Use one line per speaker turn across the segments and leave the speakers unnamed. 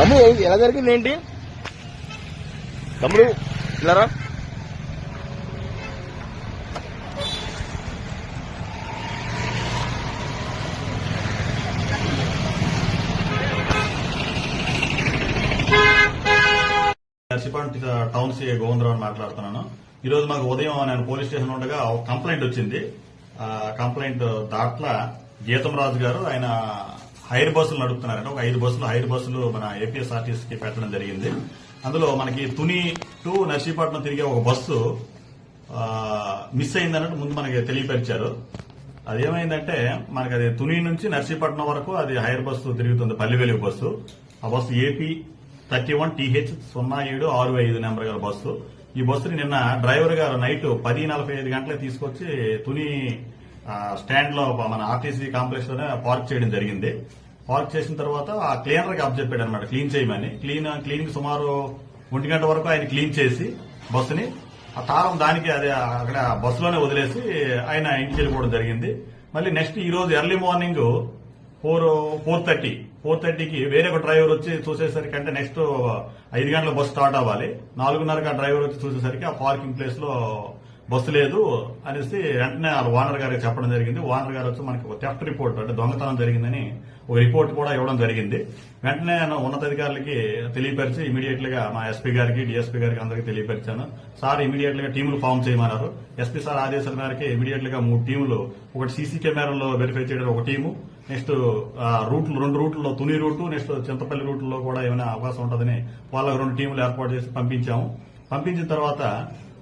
తమ్ముడు ఎలా జరిగింది ఏంటి? తమ్ముడు ఇలారా
నర్సిపాట్ టౌన్ సి గోవిందరావు మాట్లాడుతున్నాను. ఈ రోజు మాకు ఉదయం నేను పోలీస్ స్టేషన్ ఉండగా ఒక కంప్లైంట్ వచ్చింది. ఆ కంప్లైంట్ దాట్ల గీతం రాజు గారు ఆయన హైర్ బస్సులు నడుపుతున్నారంటే ఒక ఐదు బస్సులు హైర్ బస్సులు మన ఏపీఎస్ఆర్టీసీ కి పెట్టడం జరిగింది. అందులో మనకి తుని టు నర్సీపట్నం తిరిగే ఒక బస్సు మిస్ అయిందన్నట్టు ముందు మనకి తెలియపరిచారు. అదేమైందంటే మనకి అది తుని నుంచి నర్సీపట్నం వరకు అది హైర్ బస్సు తిరుగుతుంది పల్లివెలుగు బస్సు. ఆ bus AP thirty one TH సున్నా ఏడు ఆరు ఐదు నెంబర్ గల బస్సు. ఈ బస్సుని నిన్న డ్రైవర్ గారు నైట్ పది నలభై ఐదు గంటలకు తీసుకొచ్చి తుని స్టాండ్లో మన ఆర్టీసీ కాంప్లెక్స్లోనే పార్క్ చేయడం జరిగింది. పార్క్ చేసిన తర్వాత ఆ క్లీనర్కి అప్పచెప్పాడు అనమాట క్లీన్ చేయమని. క్లీన్ క్లీన్కి సుమారు ఒంటి గంట వరకు ఆయన క్లీన్ చేసి బస్సుని ఆ తారం దానికి అదే అక్కడ బస్సులోనే వదిలేసి ఆయన ఇంటికి వెళ్ళిపోవడం జరిగింది. మళ్ళీ నెక్స్ట్ ఈ రోజు early morning four four thirty four థర్టీకి వేరే ఒక డ్రైవర్ వచ్చి చూసేసరికి అంటే నెక్స్ట్ ఐదు గంటల బస్సు స్టార్ట్ అవ్వాలి. నాలుగున్నరకు ఆ డ్రైవర్ వచ్చి చూసేసరికి ఆ పార్కింగ్ ప్లేస్లో బస్సు లేదు అనేసి వెంటనే ఆ ఓనర్ గారికి చెప్పడం జరిగింది. ఓనర్ గారు వచ్చి మనకి ఒక థెఫ్ట్ రిపోర్ట్ అంటే దొంగతనం జరిగిందని ఒక రిపోర్ట్ కూడా ఇవ్వడం జరిగింది. వెంటనే నేను ఉన్నతాధికారులకి తెలియపరిచి ఇమీడియట్గా మా ఎస్పీ గారికి డిఎస్పీ గారికి అందరికీ తెలియపరిచాను. సార్ ఇమీడియట్గా టీములు ఫామ్ చేయమన్నారు. ఎస్పీ సార్ ఆదేశాల మేరకు ఇమీడియట్గా మూడు టీములు ఒకటి సీసీ కెమెరాలో వెరిఫై చేయడం ఒక టీము నెక్స్ట్ రూట్లు రెండు రూట్లలో తుని రూటు నెక్స్ట్ చింతపల్లి రూట్లో కూడా ఏమైనా అవకాశం ఉంటుందని వాళ్ళకి రెండు టీములు ఏర్పాటు చేసి పంపించాము. పంపించిన తర్వాత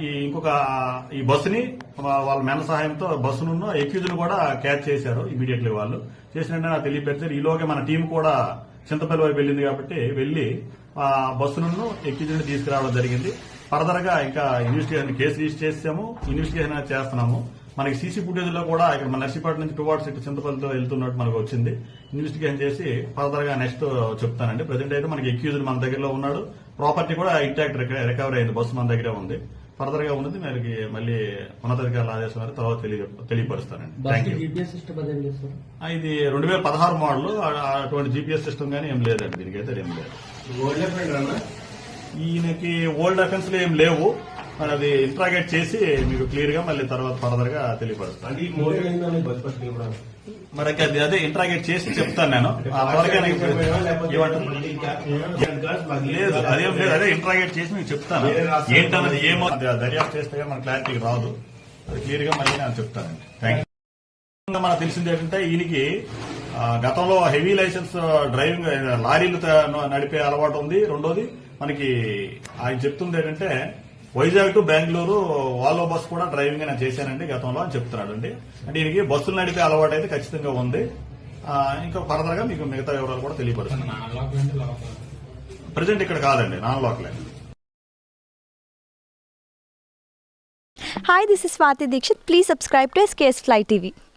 ఈ ఇంకొక ఈ బస్సుని వాళ్ళ మెన సహాయంతో బస్సును ఎక్యూజ్ను కూడా క్యాచ్ చేశారు ఇమీడియట్లీ వాళ్ళు. చేసినట్టు నాకు తెలియపెట్టారు ఈలోగా మన టీం కూడా చింతపల్లి వైపు వెళ్ళింది కాబట్టి వెళ్ళి ఆ బస్సును ఎక్యూజ్ తీసుకురావడం జరిగింది. ఫర్దర్గా ఇంకా ఇన్వెస్టిగేషన్ కేసు రిజిస్టర్ చేసాము ఇన్వెస్టిగేషన్ చేస్తున్నాము. మనకి సీసీ ఫుటేజ్లో కూడా ఇక్కడ మన నర్సీపట్నం నుంచి టువార్డ్స్ ఇటు చింతపల్లితో వెళ్తున్నట్టు మనకు వచ్చింది. ఇన్వెస్టిగేషన్ చేసి ఫర్దర్గా నెక్స్ట్ చెప్తానండి. ప్రజెంట్ అయితే మనకి ఎక్యూజ్ మన దగ్గరలో ఉన్నాడు. ప్రాపర్టీ కూడా ఇంటాక్ట్ రికవర్ అయింది. బస్సు మన దగ్గరే ఉంది. ఫర్దర్గా ఉన్నది మనకి మళ్ళీ ఉన్నతాధికారుల ఆదేశం మేరకు తర్వాత తెలియ- తెలియపరుస్తానండి. ఇది రెండు వేల పదహారు మోడల్. అటువంటి జీపీఎస్ సిస్టమ్ కానీ ఏం లేదండి. దీనికైతే ఏం లేదు. ఈయనకి ఓల్డ్ అఫెన్స్ ఏం లేవు. మరి అది ఇంట్రాగేట్ చేసి మీకు క్లియర్గా మళ్ళీ తర్వాత ఫర్దర్గా తెలియపరుస్తాను.
కూడా.
మరి అది అదే ఇంట్రాగేట్ చేసి చెప్తాను నేను? లేదు అదేం లేదు అదే ఇంట్రాగేట్ చేసి మీకు చెప్తాను. ఏంటన్నది ఏమో దర్యాప్తు చేస్తే మన క్లారిటీకి రాదు. అది క్లియర్గా మళ్ళీ నేను చెప్తానండి. థ్యాంక్ యూ మనకు తెలిసింది ఏంటంటే ఈయనకి గతంలో హెవీ లైసెన్స్ డ్రైవింగ్ లారీలు నడిపే అలవాటు ఉంది. రెండోది మనకి ఆయన చెప్తుంది ఏంటంటే Vizag to Bengaluru Volvo bus కూడా డ్రైవింగ్ నేను చేశానండి గతంలో అని చెప్తున్నాడు అండి అంటే ఈయనకి బస్సులు నడిపే అలవాటు అయితే ఖచ్చితంగా ఉంది. ఆ, ఇంకా ఫర్దర్గా మీకు మిగతా వివరాలు కూడా తెలియపడుతుంది ప్రజెంట్ ఇక్కడ కాదండి నాన్ లోకలే
Hi, this is Swati Dikshit. Please subscribe to SKS Fly TV.